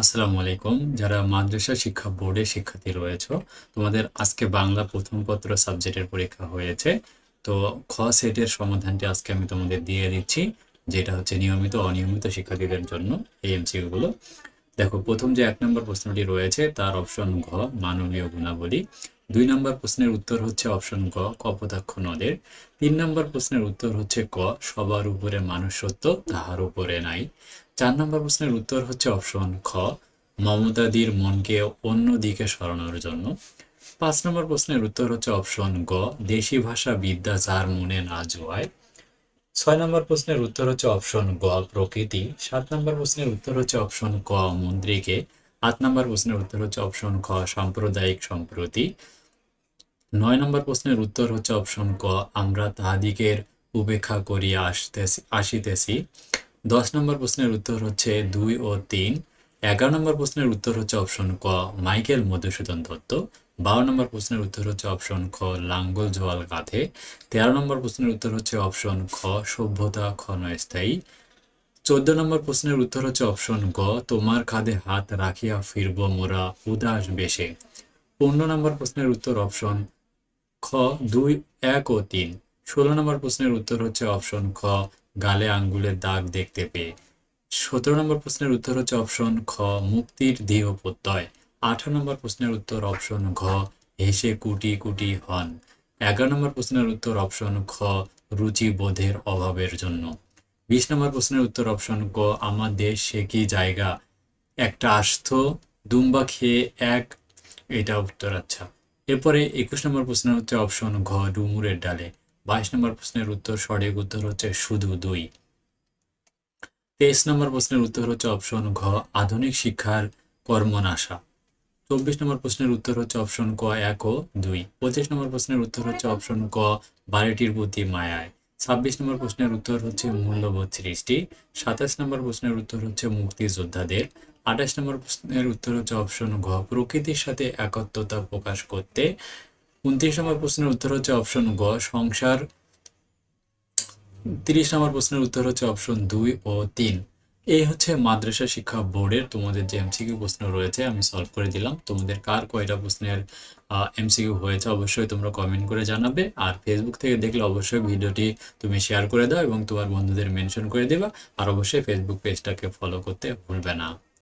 আসসালামু আলাইকুম। যারা মাদ্রাসা শিক্ষা বোর্ডে শিক্ষার্থী রয়েছে, তোমাদের আজকে বাংলা প্রথম পত্র সাবজেক্টের পরীক্ষা হয়েছে। তো খ সেটের সমাধানটি আজকে আমি তোমাদের দিয়ে দিচ্ছি, যেটা হচ্ছে নিয়মিত অনিয়মিত শিক্ষার্থীদের জন্য এই এমসিকিউগুলো। দেখো, প্রথম যে এক নম্বর প্রশ্নটি রয়েছে, তার অপশন ঘ মানবীয় গুণাবলী। দুই নম্বর প্রশ্নের উত্তর হচ্ছে অপশন গ কপোতাক্ষ নদের। তিন নম্বর প্রশ্নের উত্তর হচ্ছে ক, সবার উপরে মানুষত্ব, তাহার উপরে নাই। চার নম্বর প্রশ্নের উত্তর হচ্ছে অপশন খ, মমতাদির মনকে অন্য দিকে সরানোর জন্য। পাঁচ নম্বর প্রশ্নের উত্তর হচ্ছে অপশন গ, দেশি ভাষা বিদ্যা যার মনে না জোয়ায়। ছয় নম্বর প্রশ্নের উত্তর হচ্ছে অপশন গ, প্রকৃতি। সাত নম্বর প্রশ্নের উত্তর হচ্ছে অপশন ক, মন্ত্রীকে। আট নম্বর প্রশ্নের উত্তর হচ্ছে অপশন খ, সাম্প্রদায়িক সম্প্রতি। নয় নম্বর প্রশ্নের উত্তর হচ্ছে অপশন ক, আমরা তাহাদিগের উপেক্ষা করিয়া আসতেছি আসিতেছি। দশ নম্বর প্রশ্নের উত্তর হচ্ছে দুই ও তিন। এগারো নম্বর প্রশ্নের উত্তর হচ্ছে অপশন ক, মাইকেল মধুসূদন দত্ত। বারো নম্বর প্রশ্নের উত্তর হচ্ছে অপশন খ, লাঙ্গল জোয়াল কাঁধে। তেরো নম্বর প্রশ্নের উত্তর হচ্ছে অপশন খ, সভ্যতা ক্ষণস্থায়ী। চোদ্দ নম্বর প্রশ্নের উত্তর হচ্ছে অপশন গ, তোমার খাদে হাত রাখিয়া ফিরব মোরা উদাস বেশে। পনেরো নম্বর প্রশ্নের উত্তর অপশন খ, দুই, এক ও তিন। ষোলো নম্বর প্রশ্নের উত্তর হচ্ছে অপশন খ গালে আঙ্গুলের দাগ দেখতে পেয়ে। সতেরো নম্বর প্রশ্নের উত্তর হচ্ছে অপশন খ মুক্তির দেহ প্রত্যয়। আঠারো নম্বর প্রশ্নের উত্তর অপশন ঘ, হেসে কুটি কুটি হন। এগারো নম্বর প্রশ্নের উত্তর অপশন খ রুচি বোধের অভাবের জন্য। বিশ নম্বর প্রশ্নের উত্তর অপশন ক আমার দেশ, সে কি জায়গা? একটা আস্ত দুম্বা খেয়ে এক, এটা উত্তর আচ্ছা এরপরে একুশ নম্বর প্রশ্নের হচ্ছে অপশন ঘ, ডুমুরের ডালে। বাইশ নম্বর প্রশ্নের উত্তর সঠিক উত্তর হচ্ছে শুধু দুই। তেইশ নম্বর প্রশ্নের উত্তর হচ্ছে অপশন ঘ, আধুনিক শিক্ষার কর্মনাশা। চব্বিশ নম্বর প্রশ্নের উত্তর হচ্ছে অপশন ক, এক ও দুই। পঁচিশ নম্বর প্রশ্নের উত্তর হচ্ছে অপশন ক, বাড়িটির প্রতি মায়ায়। ছাব্বিশ নম্বর প্রশ্নের উত্তর হচ্ছে মূল্যবোধ সৃষ্টি। সাতাশ নম্বর প্রশ্নের উত্তর হচ্ছে মুক্তিযোদ্ধাদের। আঠাশ নম্বর প্রশ্নের উত্তর হচ্ছে অপশন ঘ, প্রকৃতির সাথে একত্রতা প্রকাশ করতে। উনত্রিশ নম্বর প্রশ্নের উত্তর হচ্ছে অপশন গ, সংসার। তিরিশ নম্বর প্রশ্নের উত্তর হচ্ছে অপশন দুই ও তিন। এই হচ্ছে মাদ্রাসা শিক্ষা বোর্ডের তোমাদের যে এমসিকিউ প্রশ্ন রয়েছে, আমি সলভ করে দিলাম। তোমাদের কার কয়টা প্রশ্নের এমসিকিউ হয়েছে অবশ্যই তোমরা কমেন্ট করে জানাবে। আর ফেসবুক থেকে দেখলে অবশ্যই ভিডিওটি তুমি শেয়ার করে দাও এবং তোমার বন্ধুদের মেনশন করে দেবা। আর অবশ্যই ফেসবুক পেজটাকে ফলো করতে ভুলবে না।